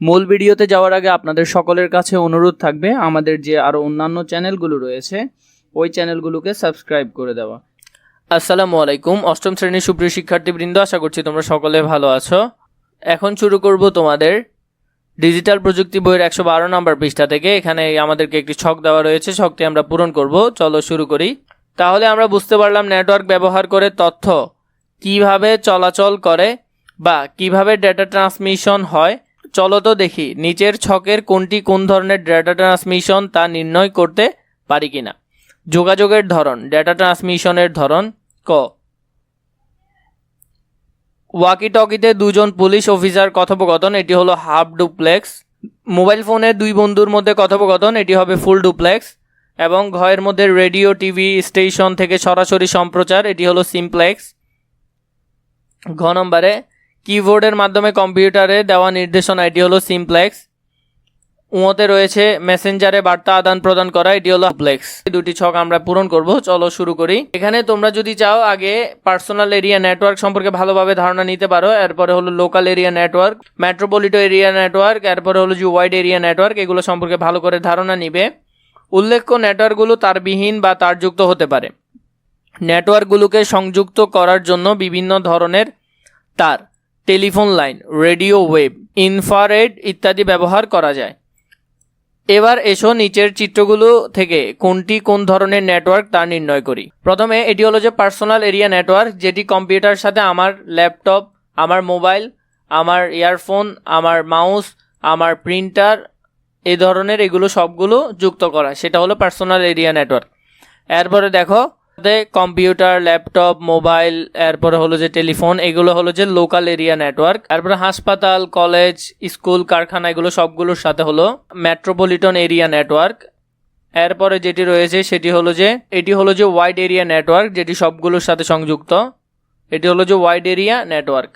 মূল ভিডিওতে যাওয়ার আগে আপনাদের সকলের কাছে অনুরোধ থাকবে, আমাদের যে আরও অন্যান্য চ্যানেলগুলো রয়েছে, ওই চ্যানেলগুলোকে সাবস্ক্রাইব করে দেওয়া। আসসালামু আলাইকুম, অষ্টম শ্রেণির সুপ্রিয় শিক্ষার্থীবৃন্দ, আশা করছি তোমরা সকলে ভালো আছো। এখন শুরু করব তোমাদের ডিজিটাল প্রযুক্তি বইয়ের একশো বারো নম্বর পৃষ্ঠা থেকে। এখানে আমাদেরকে একটি ছক দেওয়া রয়েছে, ছকটি আমরা পূরণ করব। চলো শুরু করি। তাহলে আমরা বুঝতে পারলাম নেটওয়ার্ক ব্যবহার করে তথ্য কীভাবে চলাচল করে বা কীভাবে ডেটা ট্রান্সমিশন হয়। চলো তো দেখি, নিচের ছকের কোনটি কোন ধরনের ডেটা ট্রান্সমিশন তা নির্ণয় করতে পারি কিনা। যোগাযোগের ধরন ডেটা ট্রান্সমিশনের ধরন, ক। ওয়াকি টকিতে দুজন পুলিশ অফিসার কথোপকথন, এটি হলো হাফ ডুপ্লেক্স মোবাইল ফোনে দুই বন্ধুর মধ্যে কথোপকথন, এটি হবে ফুল ডুপ্লেক্স এবং ঘরের মধ্যে রেডিও টিভি স্টেশন থেকে সরাসরি সম্প্রচার, এটি হলো সিমপ্লেক্স ঘ নম্বরে কিবোর্ডের মাধ্যমে কম্পিউটারে দেওয়া নির্দেশনা, এটি হলো সিমপ্লেক্স উঁতে রয়েছে মেসেঞ্জারে বার্তা আদান প্রদান করা, এটি হলো প্লেক্স এই দুটি ছক আমরা পূরণ করব, চলো শুরু করি। এখানে তোমরা যদি চাও, আগে পার্সোনাল এরিয়া নেটওয়ার্ক সম্পর্কে ভালোভাবে ধারণা নিতে পারো, এরপরে হলো local area network metropolitan area network এরপরে হলো যে ওয়াইড এরিয়া নেটওয়ার্ক এগুলো সম্পর্কে ভালো করে ধারণা নিবে। উল্লেখ্য নেটওয়ার্কগুলো তারবিহীন বা তারযুক্ত হতে পারে। নেটওয়ার্কগুলোকে সংযুক্ত করার জন্য বিভিন্ন ধরনের তার। Telephone line, radio wave infrared ইত্যাদি ব্যবহার করা যায়। এবার এসো নিচের চিত্রগুলো থেকে, কোনটি কোন ধরনের নেটওয়ার্ক তা নির্ণয় করি। প্রথমে এটি হলো যে পার্সোনাল এরিয়া নেটওয়ার্ক, যেটি কম্পিউটার সাথে আমার ল্যাপটপ, আমার মোবাইল, আমার ইয়ারফোন, আমার মাউস, আমার প্রিন্টার এই ধরনের এগুলো সবগুলো যুক্ত করা। সেটা হলো পার্সোনাল এরিয়া নেটওয়ার্ক। এরপরে দেখো কম্পিউটার, ল্যাপটপ, মোবাইল, এরপরে হলো যে টেলিফোন, এগুলো হলো যে লোকাল এরিয়া নেটওয়ার্ক তারপরে হাসপাতাল কলেজ স্কুল কারখানা, এগুলো সবগুলোর সাথে হলো মেট্রোপলিটন এরিয়া নেটওয়ার্ক এরপরে যেটি রয়েছে সেটি হলো যে, এটি হলো যে ওয়াইড এরিয়া নেটওয়ার্ক যেটি সবগুলোর সাথে সংযুক্ত। এটি হলো যে ওয়াইড এরিয়া নেটওয়ার্ক